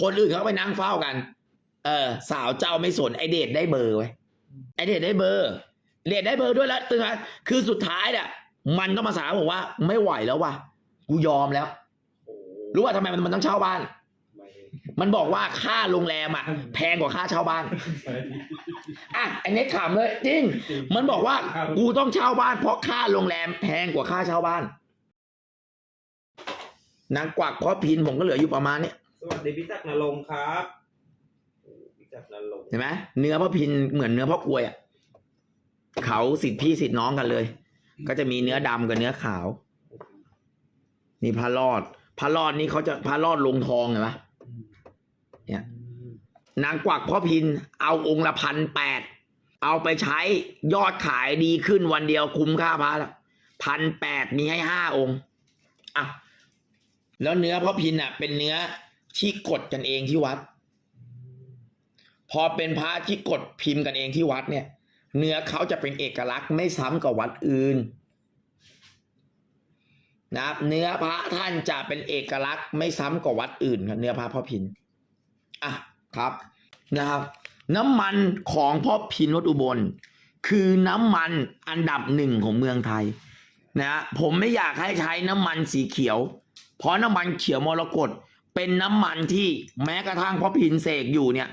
คนอื่นเขาไปนั่งเฝ้ากัน เออ สาวเจ้าไม่สนไอเดทได้เบอร์ไว้ไอเดทได้เบอร์เดทได้เบอร์ด้วยแล้วตึงนะคือสุดท้ายเนี่ยมันก็มาสาบอกว่า ไม่ไหวแล้วว่ะกูยอมแล้ว รู้ว่าทำไมมันมันต้องเช่าบ้าน มันบอกว่าค่าโรงแรมอะแพงกว่าค่าเช่าบ้านอะอันนี้ขำเลยจริง มันบอกว่ากูต้องเช่าบ้านเพราะค่าโรงแรมแพงกว่าค่าเช่าบ้านนางกวักเพราะพินผมก็เหลืออยู่ประมาณเนี้ย วัสดีพี่จักรนรงค์ครับพี่จักรนรงค์เห็นไหมเนื้อพ่อพินเหมือนเนื้อพ่อกลวยอะเขาสิทธิพี่สิทธิน้องกันเลย ก็จะมีเนื้อดำกับเนื้อขาว นี่พระรอด พระรอดนี่เขาจะพระรอดลงทองเห็นไหมเนี่ย นางกวักพ่อพิน เอาองค์ละพันแปดเอาไปใช้ยอดขายดีขึ้นวันเดียวคุ้มค่าพระละพันแปดมีให้ห้าองค์อะแล้วเนื้อพ่อพินอะ เป็นเนื้อ ที่กดกันเองที่วัด พอเป็นพระที่กดพิมพ์กันเองที่วัดเนี่ย เนื้อเขาจะเป็นเอกลักษณ์ไม่ซ้ำกับวัดอื่นนะครับเนื้อพระท่านจะเป็นเอกลักษณ์ไม่ซ้ำกับวัดอื่นครับเนื้อพระพ่อพินอะครับนะครับ น้ำมันของพ่อพินวัดอุบล คือน้ำมันอันดับหนึ่งของเมืองไทยนะฮะผมไม่อยากให้ใช้น้ำมันสีเขียว เพราะน้ำมันเขียวมรกต เป็นน้ำมันที่แม้กระทั่งพ่อพินเสกอยู่เนี่ย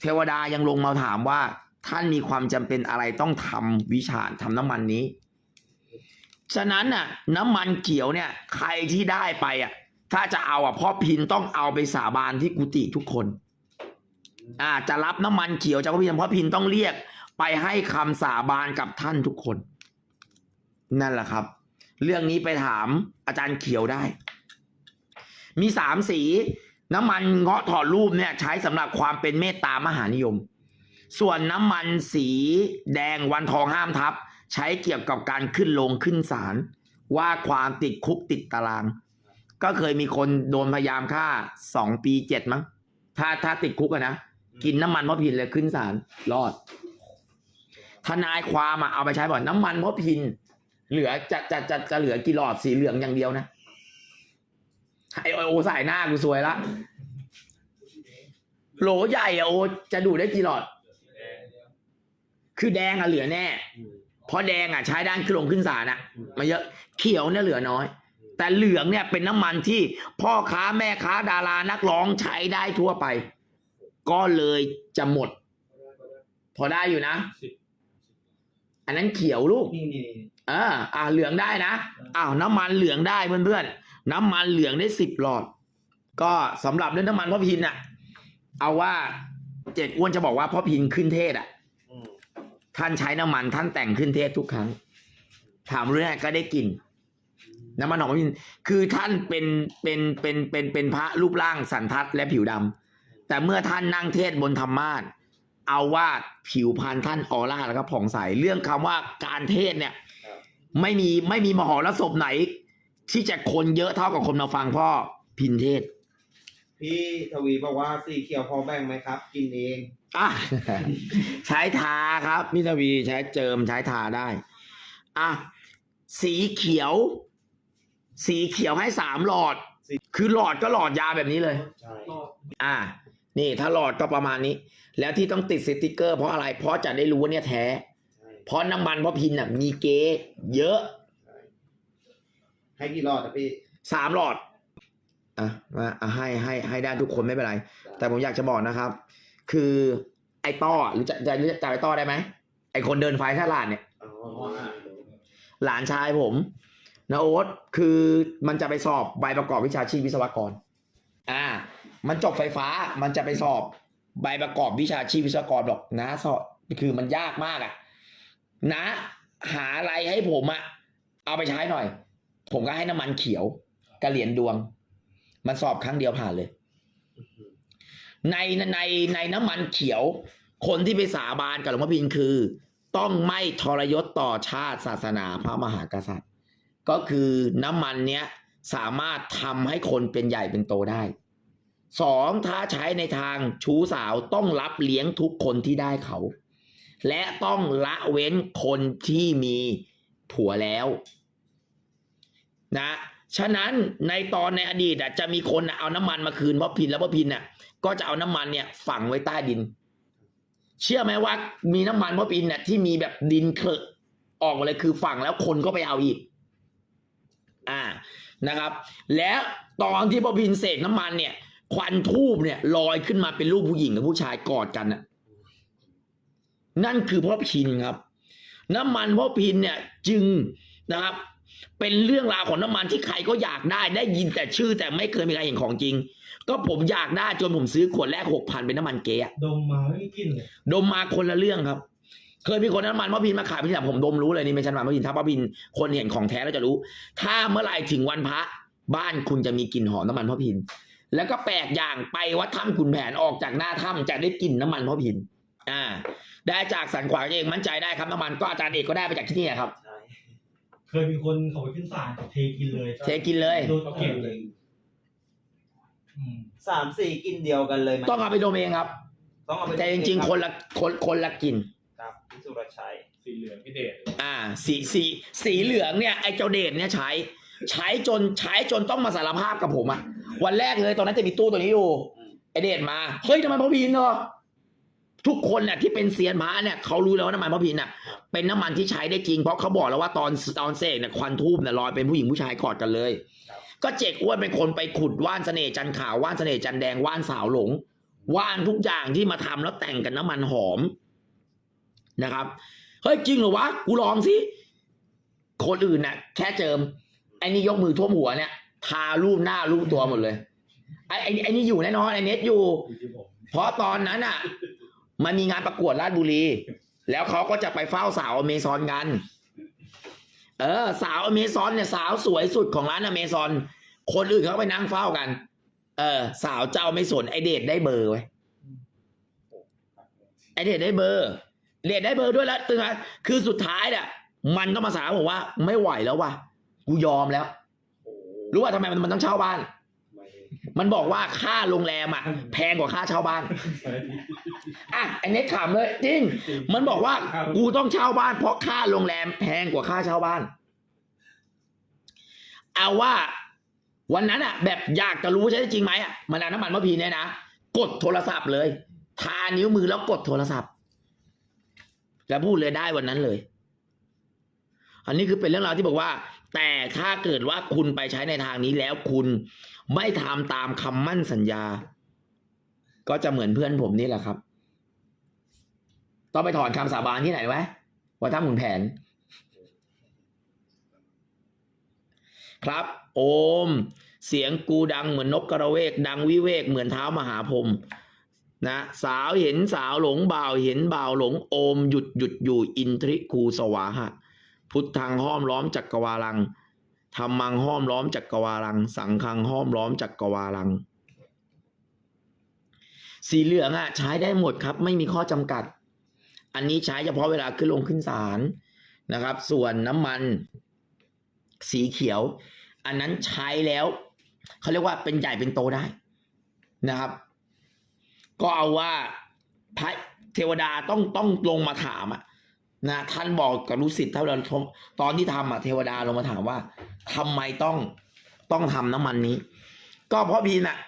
เทวดายังลงมาถามว่า ท่านมีความจำเป็นอะไรต้องทำวิชาทำน้ำมันนี้ ฉะนั้นน่ะ น้ำมันเขียวเนี่ย ใครที่ได้ไปอะ ถ้าจะเอาอะพ่อพินต้องเอาไปสาบานที่กุฏิทุกคน อ่า จะรับน้ำมันเขียวจากพ่อพินพ่อพินต้องเรียก ไปให้คำสาบานกับท่านทุกคน นั่นแหละครับ เรื่องนี้ไปถามอาจารย์เขียวได้ มีสามสี น้ำมันเงาะถอดรูปเนี่ยใช้สำหรับความเป็นเมตตามหานิยม ส่วนน้ำมันสีแดงวันทองห้ามทับ ใช้เกี่ยวกับการขึ้นลงขึ้นศาลว่าความติดคุกติดตาราง ก็เคยมีคนโดนพยายามฆ่าสองปีเจ็ดมั้ง ถ้าถ้าติดคุกอะนะ กินน้ำมันมะพินเลยขึ้นศาลรอด ทนายความอะเอาไปใช้บ่อยน้ำมันมะพิน เหลือจะจะจะจะเหลือกี่หลอดสีเหลืองอย่างเดียวนะ ไอโอโอใส่หน้ากูสวยละ โหลใหญ่อะโอ จะดูดได้กี่หลอด คือแดงอะเหลือแน่อืมเพราะแดงอะใช้ด้านขึ้นลงขึ้นศาลอะมาเยอะ เขียวเนี่ยเหลือน้อย แต่เหลืองเนี่ยเป็นน้ำมันที่พ่อค้าแม่ค้าดารานักร้องใช้ได้ทั่วไป ก็เลยจะหมด พอได้อยู่นะ อันนั้นเขียวลูกนี่นี่เอออ่าเหลืองได้นะ อ้าวน้ำมันเหลืองได้เพื่อนๆ น้ำมันเหลืองได้สิบหลอด ก็สำหรับเรื่องน้ำมันพ่อพินอะเอาว่าเจ็ดอ้วนจะบอกว่าพ่อพินขึ้นเทศอะอท่านใช้น้ำมันท่านแต่งขึ้นเทศทุกครั้ง ถามเรื่องก็ได้กลิ่นน้ำมันหอมพิน คือท่านเป็นเป็นเป็นเป็นเป็นพระรูปร่างสันทัดและผิวดำแต่เมื่อท่านนั่งเทศบนธรรมาสเอาว่าผิวพรรณท่านออร่าแล้วก็ผ่องใสเรื่องคำว่าการเทศเนี่ย ไม่มีไม่มีมหรสพไหน ที่จะคนเยอะเท่ากับคนมาฟังพ่อพินเทศ พี่ทวีบอกว่าสีเขียวพอแบ่งไหมครับ กินเอง อะ ใช้ทาครับมิทวีใช้เจิมใช้ทาได้ อะ สีเขียว สีเขียวให้สามหลอดสีคือหลอดก็หลอดยาแบบนี้เลย ใช่อะ นี่ถ้าหลอดก็ประมาณนี้ แล้วที่ต้องติดสติกเกอร์เพราะอะไร เพราะจะได้รู้ว่าเนี่ยแท้ใช่เพราะน้ำมันเพราะพินอะมีเกเยอะ ใช่ให้กี่รอดอะพี่สามหลอดอะมาอะให้ให้ให้ได้ทุกคนไม่เป็นไร แต่ผมอยากจะบอกนะครับ คือไอ้ต้อหรือจะจะจะจะไอ้ต้อได้ไหมไอ้คนเดินไฟท่าลาดเนี่ย อ๋อหลานชายผมนะโอ๊ตคือมันจะไปสอบใบประกอบวิชาชีพวิศวกร อ่า มันจบไฟฟ้ามันจะไปสอบใบประกอบวิชาชีพวิศวกรหรอกนะสอบคือมันยากมากอะนะ หาอะไรให้ผมอะเอาไปใช้หน่อย ผมก็ให้น้ำมันเขียวกระเหรียญดวง มันสอบครั้งเดียวผ่านเลย ในในในน้ำมันเขียว คนที่ไปสาบานกับหลวงพ่อพินคือ ต้องไม่ทรยศต่อชาติศาสนาพระมหากษัตริย์ ก็คือน้ำมันเนี้ยสามารถทำให้คนเป็นใหญ่เป็นโตได้สองถ้าใช้ในทางชู้สาวต้องรับเลี้ยงทุกคนที่ได้เขา และต้องละเว้นคนที่มีผัวแล้ว นะฉะนั้นในตอนในอดีตอะจะมีคนเอาน้ำมันมาคืนพ่อพินแล้วพ่อพินน่ะก็จะเอาน้ำมันเนี่ยฝังไว้ใต้ดิน เชื่อไหมว่ามีน้ำมันพ่อพินเนี่ยที่มีแบบดินเคลอะออกมาเลยคือฝังแล้วคนก็ไปเอาอีก อ่านะครับ แล้วตอนที่พ่อพินเสกน้ำมันเนี่ย ควันทูบเนี่ยลอยขึ้นมาเป็นรูปผู้หญิงกับผู้ชายกอดกันน่ะนั่นคือพ่อพินครับ น้ำมันพ่อพินเนี่ย จึงนะครับ เป็นเรื่องราวของน้ำมันที่ใครก็อยากได้ได้ยินแต่ชื่อแต่ไม่เคยมีใครเห็นของจริง ก็ผมอยากได้จนผมซื้อขวดแรกหกพันเป็นน้ำมันเก๊อะดมมาไม่มีกลิ่นเลยดมมาคนละเรื่องครับ เคยมีคนน้ำมันพ่อพินมาขายพี่แต่ผมดมรู้เลยนี่ไม่ใช่น้ำมันพ่อพินถ้าพ่อพินคนเห็นของแท้แล้วจะรู้ ถ้าเมื่อไหร่ถึงวันพระบ้านคุณจะมีกลิ่นหอมน้ำมันพ่อพิน แล้วก็แปลกอย่างไปวัดถ้ำขุนแผนออกจากหน้าถ้ำจะได้กลิ่นน้ำมันพ่อพิน อ่า ได้จากสันขวางเองมั่นใจได้ครับน้ำมันก็อาจารย์เอกก็ได้ไปจากที่นี่ครับใช่ เคยมีคนเขาไปขึ้นศาลเทกินเลยเทกินเลย โดนเขาเก็บเลยอืมสามสี่กินเดียวกันเลยไหมต้องเอาไปดมเองครับ ต้องเอาไปแต่จริง ๆ คนละคนคนละกลิ่นครับพี่สุรชัย สีเหลืองพี่เดชอ่า สีสีสีเหลืองเนี่ยไอ้เจ้าเดชเนี่ยใช้ ใช้จนใช้จนต้องมาสารภาพกับผมอะวันแรกเลยตอนนั้นจะมีตู้ตัวนี้อยู่อืมไอเดชมาเฮ้ยทำไมพ่อพินเนาะ ทุกคนเนี่ยที่เป็นเซียนพระเนี่ยเขารู้แล้วว่าน้ำมันพ่อพินน่ะเป็นน้ำมันที่ใช้ได้จริง เพราะเขาบอกแล้วว่าตอนตอนเสกเนี่ยควันทูบเนี่ยลอยเป็นผู้หญิงผู้ชายกอดกันเลย ก็เจกอ้วนเป็นคนไปขุดว่านเสน่ห์จันขาวว่านเสน่ห์จันแดงว่านสาวหลง ว่านทุกอย่างที่มาทำแล้วแต่งกันน้ำมันหอมนะครับเฮ้ยจริงเหรอวะกูลองสิคนอื่นน่ะ แค่เจิมไอ้นี่ยกมือท่วมหัวเนี่ยทารูปหน้ารูปตัวหมดเลยไอ้ไอ้นี่อยู่แน่นอนไอ้เน็ตอยู่ เพราะตอนนั้นอะ มันมีงานประกวดราชบุรี แล้วเขาก็จะไปเฝ้าสาวอเมซอนกัน เออ สาวอเมซอนเนี่ยสาวสวยสุดของร้านอเมซอน คนอื่นเขาไปนั่งเฝ้ากัน เออ สาวเจ้าไม่สนไอเดทได้เบอร์ไว้ไอเดทได้เบอร์เดทได้เบอร์ด้วยแล้วตึงคือสุดท้ายเนี่ยมันก็มาสารผมว่า ไม่ไหวแล้วว่ะกูยอมแล้ว รู้ว่าทำไมมันมันต้องเช่าบ้าน ม่มันบอกว่าค่าโรงแรมอะ แพงกว่าค่าเช่าบ้านใช่อะไอเน็ตขำเลยจริง มันบอกว่ากูต้องเช่าบ้าน เพราะค่าโรงแรมแพงกว่าค่าเช่าบ้าน เอาว่า วันนั้นอะ แบบอยากจะรู้ใช่จริงไหมอะมันเอาน้ำมันมะพรีเนี่ยนะกดโทรศัพท์เลย ทานิ้วมือแล้วกดโทรศัพท์ แล้วพูดเลยได้วันนั้นเลย อันนี้คือเป็นเรื่องราวที่บอกว่า แต่ถ้าเกิดว่าคุณไปใช้ในทางนี้แล้วคุณ ไม่ทำตามคำมั่นสัญญา ก็จะเหมือนเพื่อนผมนี่แหละครับ ต้องไปถอนคำสาบานที่ไหนไว้วัดถ้ำขุนแผน ครับ โอม เสียงกูดังเหมือนนกกระเวก ดังวิเวกเหมือนเท้ามหาพรมนะสาวเห็นสาวหลงบ่าวเห็นบ่าวหลงโอมหยุดหยุดอยู่อินทริคูสวาหะ พุทธังห้อมล้อมจักกรวาลัง ธรรมังห้อมล้อมจักกรวาลัง สังฆังห้อมล้อมจักกรวาลัง สีเหลืองอะใช้ได้หมดครับ ไม่มีข้อจำกัด อันนี้ใช้เฉพาะเวลาขึ้นลงขึ้นศาลนะครับ ส่วนน้ำมัน สีเขียว อันนั้นใช้แล้วเขาเรียกว่าเป็นใหญ่เป็นโตได้นะครับ ก็เอาว่าพระเทวดาต้องต้องลงมาถามอะ นะท่านบอกกับลูกศิษย์ถ้าเราชมตอนที่ทำอะเทวดาลงมาถามว่าทำไมต้องต้องทำน้ำมันนี้ ก็เพราะพีน่ะ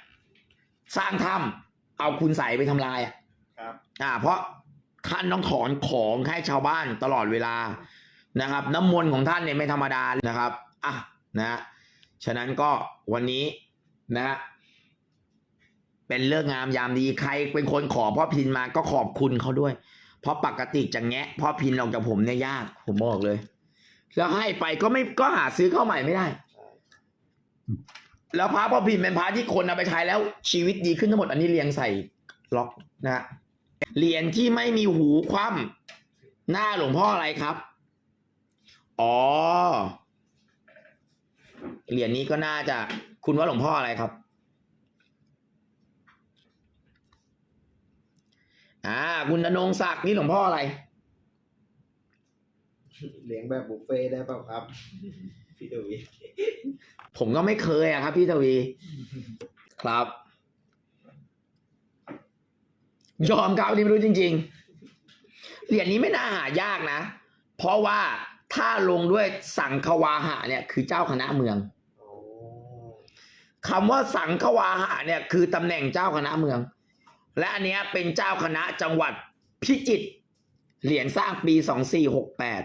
สร้างถ้ำเอาคุณใส่ไปทำลายอะครับ อ่า เพราะท่านต้องถอนของให้ชาวบ้านตลอดเวลานะครับ น้ำมนต์ของท่านเนี่ยไม่ธรรมดานะครับอะนะฮะฉะนั้นก็วันนี้นะฮะเป็นเรื่องงามยามดีใครเป็นคนขอพ่อพินมาก็ขอบคุณเขาด้วย เพราะปกติจะแงะพ่อพินออกจากผมเนี่ยยาก ผมบอกเลย แล้วให้ไปก็ไม่ก็หาซื้อเข้าใหม่ไม่ได้ แล้วพระพ่อพิมพ์เป็นพระที่คนเอาไปใช้แล้ว ชีวิตดีขึ้นทั้งหมดอันนี้เรียงใส่ล็อกนะฮะเหรียญที่ไม่มีหูคว่ำหน้าหลวงพ่ออะไรครับ อ๋อเหรียญนี้ก็น่าจะคุณว่าหลวงพ่ออะไรครับ อ่า คุณธนงศักดิ์นี่หลวงพ่ออะไร เลี้ยงแบบบุฟเฟ่ต์ได้เปล่าครับ พี่ทวีผมก็ไม่เคยอะครับ พี่ทวี ครับ ยอมครับอันนี้ไม่รู้จริง ๆ เหรียญนี้ไม่น่าหายากนะ เพราะว่าถ้าลงด้วยสังควาหะเนี่ยคือเจ้าคณะเมือง โอ้คำว่าสังควาหะเนี่ยคือตำแหน่งเจ้าคณะเมือง และอันเนี้ยเป็นเจ้าคณะจังหวัดพิจิตรเหรียญสร้างปีสองสี่หกแปด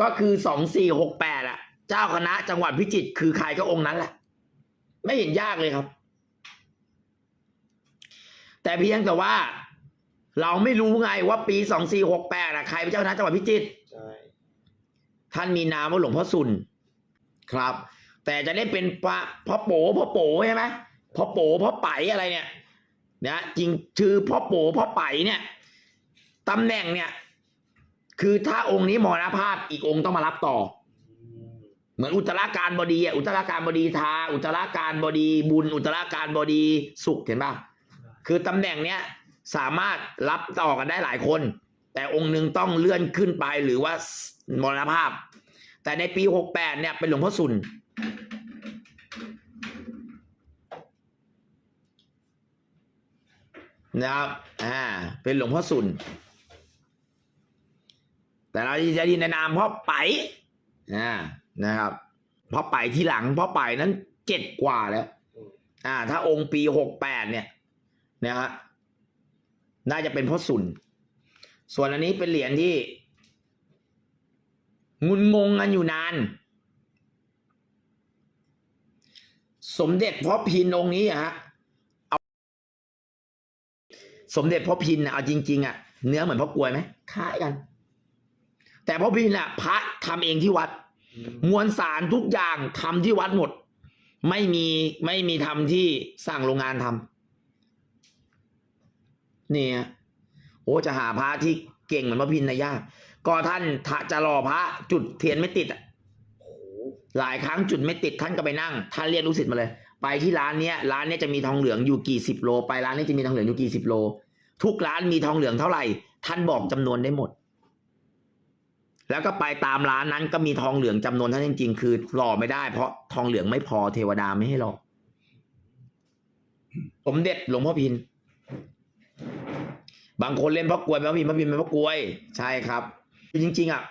ก็คือสองสี่หกแปดอะเจ้าคณะจังหวัดพิจิตรคือใครก็องค์นั้นแหละ ไม่เห็นยากเลยครับ แต่เพียงแต่ว่า เราไม่รู้ไงว่าปีสองสี่หกแปดอะใครเป็นเจ้าคณะจังหวัดพิจิตรใช่ท่านมีนามว่าหลวงพ่อสุนครับ แต่จะได้เป็นพระพ่อโปพ่อโปใช่ไหมพ่อโปพ่อไปอะไรเนี่ย นะจริงชื่อพ่อโปพ่อไปเนี่ยตำแหน่งเนี่ย คือถ้าองค์นี้มรณภาพอีกองค์ต้องมารับต่ออืมเหมือนอุตราการบดีอะอุตราการบดีทา อุตราการบดีบุญ อุตราการบดีสุขเห็นป่ะคือตำแหน่งเนี้ยสามารถรับต่อกันได้หลายคน แต่องค์หนึ่งต้องเลื่อนขึ้นไปหรือว่ามรณภาพ แต่ในปีหกแปดเนี่ยเป็นหลวงพ่อสุน นะครับ อ่า เป็นหลวงพ่อสุน แต่เราจะยินในนามพ่อไปอ่า นะครับพ่อไปที่หลังพ่อไปนั้นเจ็ดกว่าแล้ว อ่า ถ้าองค์ปีหกแปดเนี่ย นะฮะ น่าจะเป็นพ่อสุน ส่วนอันนี้เป็นเหรียญที่งุนงงกันอยู่นาน สมเด็จพ่อพินองค์นี้ฮะ สมเด็จพ่อพินน่ะเอาจริงๆอะเนื้อเหมือนพ่อกลวยไหมคล้ายกัน แต่พ่อพินอะ พระทำเองที่วัดอืมมวลสารทุกอย่างทำที่วัดหมด ไม่มีไม่มีทำที่สั่งโรงงานทำเนี่ย โอ้จะหาพระที่เก่งเหมือนพระพินนะยาก ก็ท่านถ้าจะรอพระจุดเทียนไม่ติดอะโอ้โหหลายครั้งจุดไม่ติดท่านก็ไปนั่ง ท่านเรียกลูกศิษย์มาเลย ไปที่ร้านเนี้ยร้านเนี้ยจะมีทองเหลืองอยู่กี่สิบโล ไปร้านนี้จะมีทองเหลืองอยู่กี่สิบโล ทุกร้านมีทองเหลืองเท่าไหร่ ท่านบอกจำนวนได้หมด แล้วก็ไปตามร้านนั้นก็มีทองเหลืองจำนวนเท่านจริง ๆ คือหล่อไม่ได้เพราะทองเหลืองไม่พอเทวดาไม่ให้หล่อสมเด็จหลวงพ่อพิน บางคนเล่นพ่อกลวยพระพินพระพินเป็นพ่อกลวย ใช่ครับคือจริง ๆอะ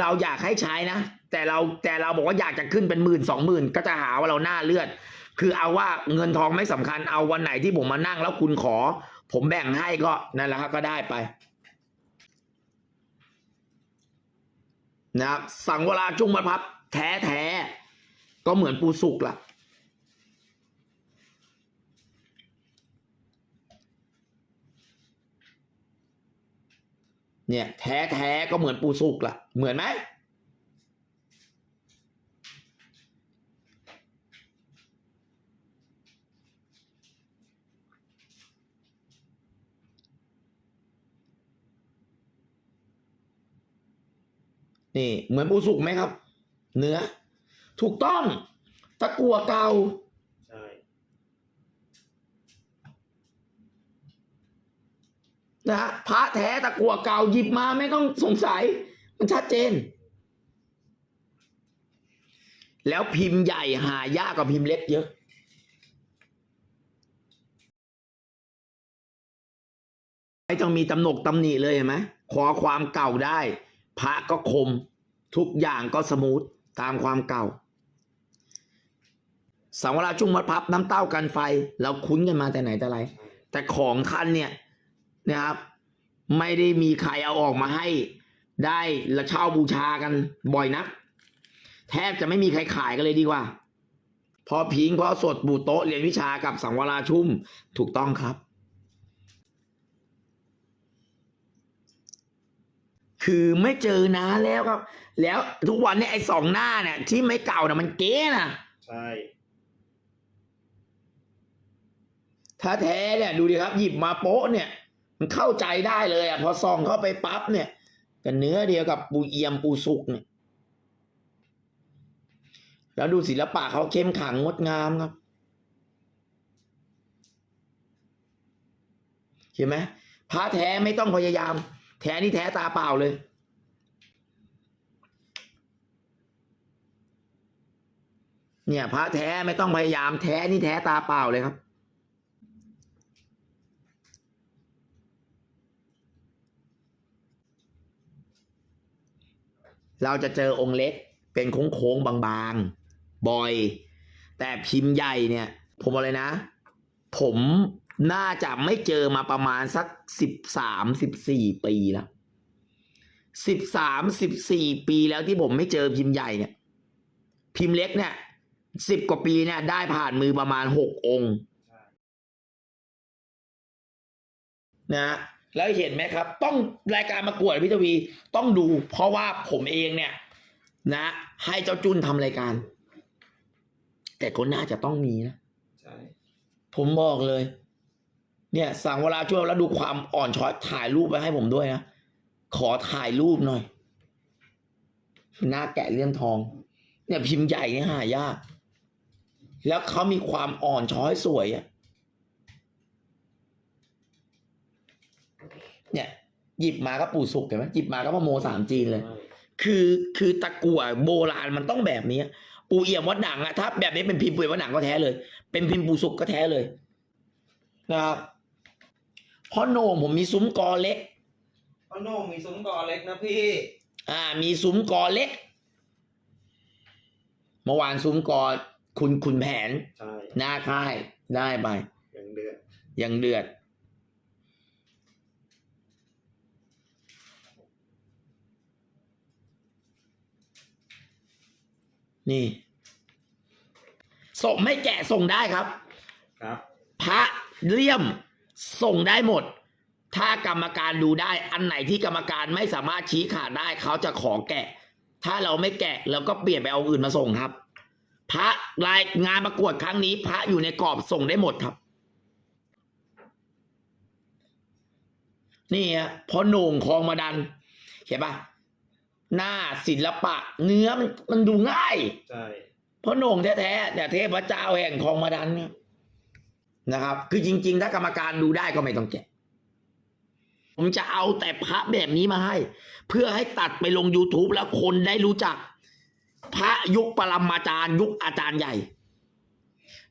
เราอยากให้ใช้นะแต่เราแต่เราบอกว่าอยากจะขึ้นเป็นหมื่นสองหมื่นก็จะหาว่าเราหน้าเลือด คือเอาว่าเงินทองไม่สำคัญเอาวันไหนที่ผมมานั่งแล้วคุณขอ ผมแบ่งให้ก็นั่นแหละครับก็ได้ไปนะครับสังเวลาจุงมัดพับ แท้แท้ก็เหมือนปูสุกล่ะ เนี่ย แท้แท้ก็เหมือนปูสุกล่ะ เหมือนไหม นี่ เหมือนปูสุกไหมครับ เนื้อ ถูกต้อง ตะกัวเก่าใช่นะฮะพระแท้ตะกัวเก่าหยิบมาไม่ต้องสงสัย มันชัดเจน แล้วพิมพ์ใหญ่หายากกว่าพิมพ์เล็กเยอะไม่ต้องมีตำหนกตำหนิเลยเห็นไหมขอความเก่าได้ พระก็คม ทุกอย่างก็สมูทตามความเก่า สังวลาจุ้งมัดพับน้ำเต้ากันไฟ เราคุ้นกันมาแต่ไหนแต่ไร แต่ของท่านเนี่ยนะครับ ไม่ได้มีใครเอาออกมาให้ได้และเช่าบูชากันบ่อยนัก แทบจะไม่มีใครขายกันเลยดีกว่า พอพิงพอสดบูโตะเรียนวิชากับสังวราชุ่มถูกต้องครับ คือไม่เจอนาแล้วครับ แล้วทุกวันนี้ไอ้สองหน้าเนี่ยที่ไม่เก่าเนะมันเก๊นะใช่ถ้าแท้เนี่ยดูดิครับ หยิบมาโป๊ะเนี่ย มันเข้าใจได้เลยอะพอส่องเข้าไปปั๊บเนี่ยกันเนื้อเดียวกับปูเอียมปูสุกเนี่ยแล้วดูศิลปะเขาเข้มขังงดงามครับเห็นไหมพระแท้ไม่ต้องพยายาม แท้นี่แท้ตาเปล่าเลย เนี่ยพระแท้ไม่ต้องพยายามแท้นี่แท้ตาเปล่าเลยครับ เราจะเจอองค์เล็กเป็นโค้งๆบางๆบ่อย แต่พิมพ์ใหญ่เนี่ย ผมอกเลยนะ ผม น่าจะไม่เจอมาประมาณสักสิบสามสิบสี่ปีแล้วสิบสามสิบสี่ปีแล้วที่ผมไม่เจอพิมพ์ใหญ่เนี่ย พิมพ์เล็กเนี่ยสิบกว่าปีเนี่ย ได้ผ่านมือประมาณหกองค์ใช่นะแล้วเห็นไหมครับ ต้องรายการประกวดพิทวีต้องดู เพราะว่าผมเองเนี่ย นะ ให้เจ้าจุนทำรายการ แต่ก็น่าจะต้องมีนะใช่ผมบอกเลย เนี่ย สั่งเวลาช่วยแล้วดูความอ่อนช้อยถ่ายรูปไปให้ผมด้วยนะ ขอถ่ายรูปหน่อย หน้าแกะเลี่ยมทอง เนี่ยพิมพ์ใหญ่เนี่ยหายาก แล้วเขามีความอ่อนช้อยสวยอะเนี่ย หยิบมาก็ปู่สุกเห็นไหมหยิบมาก็พระโมสามจีนเลย คือคือตะกั่วโบราณมันต้องแบบนี้ปูเอี่ยมวัดหนังอะถ้าแบบนี้เป็นพิมพ์ปูเอี่ยมวัดหนังก็แท้เลย เป็นพิมพ์ปูสุกก็แท้เลยนะครับ เพราะโหน่งผมมีซุ้มกอเล็กพ่อโหน่งมีซุ้มกอเล็กนะพี่ อ่า มีซุ้มกอเล็ก เมื่อวานซุ้มกอคุณคุณแผน ใช่หน้าค่ายได้ไป ยังเดือดยังเดือด นี่ส่งไม่แกะส่งได้ครับ ครับ พระเลี่ยม ส่งได้หมด ถ้ากรรมการดูได้ อันไหนที่กรรมการไม่สามารถชี้ขาดได้เขาจะขอแกะ ถ้าเราไม่แกะเราก็เปลี่ยนไปเอาอื่นมาส่งครับ พระรายงานประกวดครั้งนี้ พระอยู่ในกรอบส่งได้หมดครับ นี่ฮะพอโหน่งคลองมาดัน เห็นปะหน้าศิลปะ เนื้อมันมันดูง่าย ใช่เพราะโหน่งแท้ๆเนี่ยเทพเจ้าแห่งคลองมาดันเนี่ย นะครับ คือจริง ๆ ถ้ากรรมการดูได้ก็ไม่ต้องแกะ ผมจะเอาแต่พระแบบนี้มาให้ เพื่อให้ตัดไปลง YouTube แล้วคนได้รู้จัก พระยุคปรมาจารย์ ยุคอาจารย์ใหญ่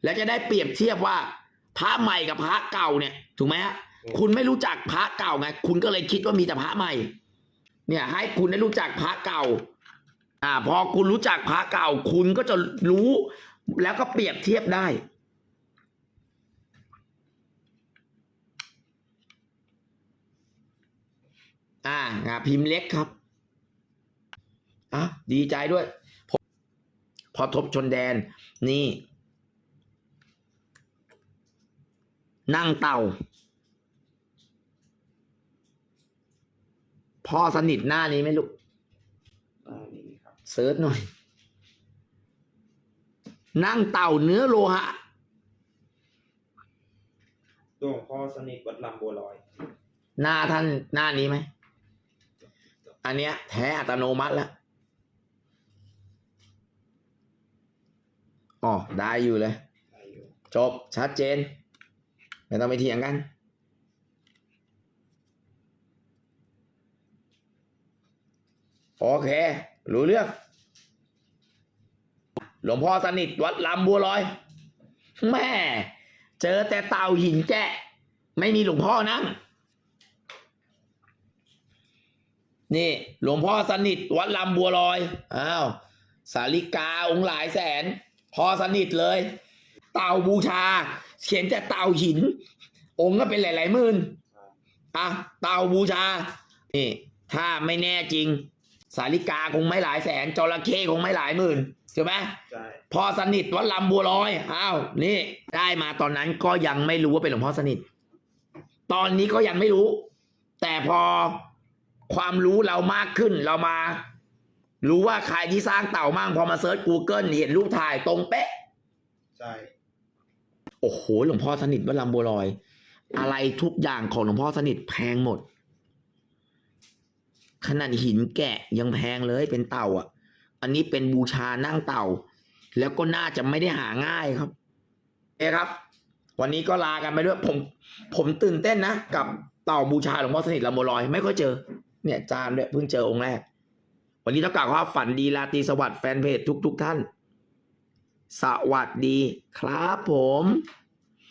และจะได้เปรียบเทียบว่า พระใหม่กับพระเก่าเนี่ย ถูกไหมฮะคุณไม่รู้จักพระเก่าไง คุณก็เลยคิดว่ามีแต่พระใหม่ เนี่ย ให้คุณได้รู้จักพระเก่า อ่า พอคุณรู้จักพระเก่า คุณก็จะรู้แล้วก็เปรียบเทียบได้ อ่างานพิมพ์เล็กครับอะดีใจด้วยพอพอทบชนแดน นี่ นั่งเต่า พ่อสนิทหน้านี้ไหมลูกอ่านี่ครับเซิร์ชหน่อย นั่งเต่าเนื้อโลหะหลวงพ่อสนิทวัดลำบัวลอย หน้าท่านหน้านี้ไหม อันเนี้ยแท้อัตโนมัติแล้วอ๋อได้อยู่เลย จบชัดเจน ไม่ต้องไปเถียงกัน โอเค รู้เรื่อง หลวงพ่อสนิทวัดลำบัวลอย แม่ เจอแต่เต่าหินแกะ ไม่มีหลวงพ่อนั่ง นี่หลวงพ่อสนิทวัดลำบัวลอยอ้าวสาลิกาองค์หลายแสน พอสนิทเลย เต่าบูชา เขียนแต่เต่าหิน องค์ก็เป็นหลายๆหมื่นอะเต่าบูชานี่ถ้าไม่แน่จริง สาลิกาคงไม่หลายแสนจระเข้คงไม่หลายหมื่นใช่ไหมใช่พอสนิทวัดลำบัวลอยอ้าวนี่ ได้มาตอนนั้นก็ยังไม่รู้ว่าเป็นหลวงพ่อสนิท ตอนนี้ก็ยังไม่รู้ แต่พอ ความรู้เรามากขึ้นเรามา รู้ว่าใครที่สร้างเต่ามั่งพอมาเซิร์ช Google เห็นรูปถ่ายตรงเป๊ะใช่โอ้โหหลวงพ่อสนิทวัดลำบัวลอย อะไรทุกอย่างของหลวงพ่อสนิทแพงหมด ขนาดหินแกะยังแพงเลยเป็นเต่าอะ อันนี้เป็นบูชานั่งเต่า แล้วก็น่าจะไม่ได้หาง่ายครับเอ้ครับ วันนี้ก็ลากันไปด้วยผม ผมตื่นเต้นนะ กับเต่าบูชาหลวงพ่อสนิทลำบัวลอย ไม่ค่อยเจอ เนี่ยจานเนี่ยเพิ่งเจอองค์แรก วันนี้ต้องกล่าวว่าฝันดีราตรีสวัสดิ์แฟนเพจทุก ๆท่าน สวัสดีครับผม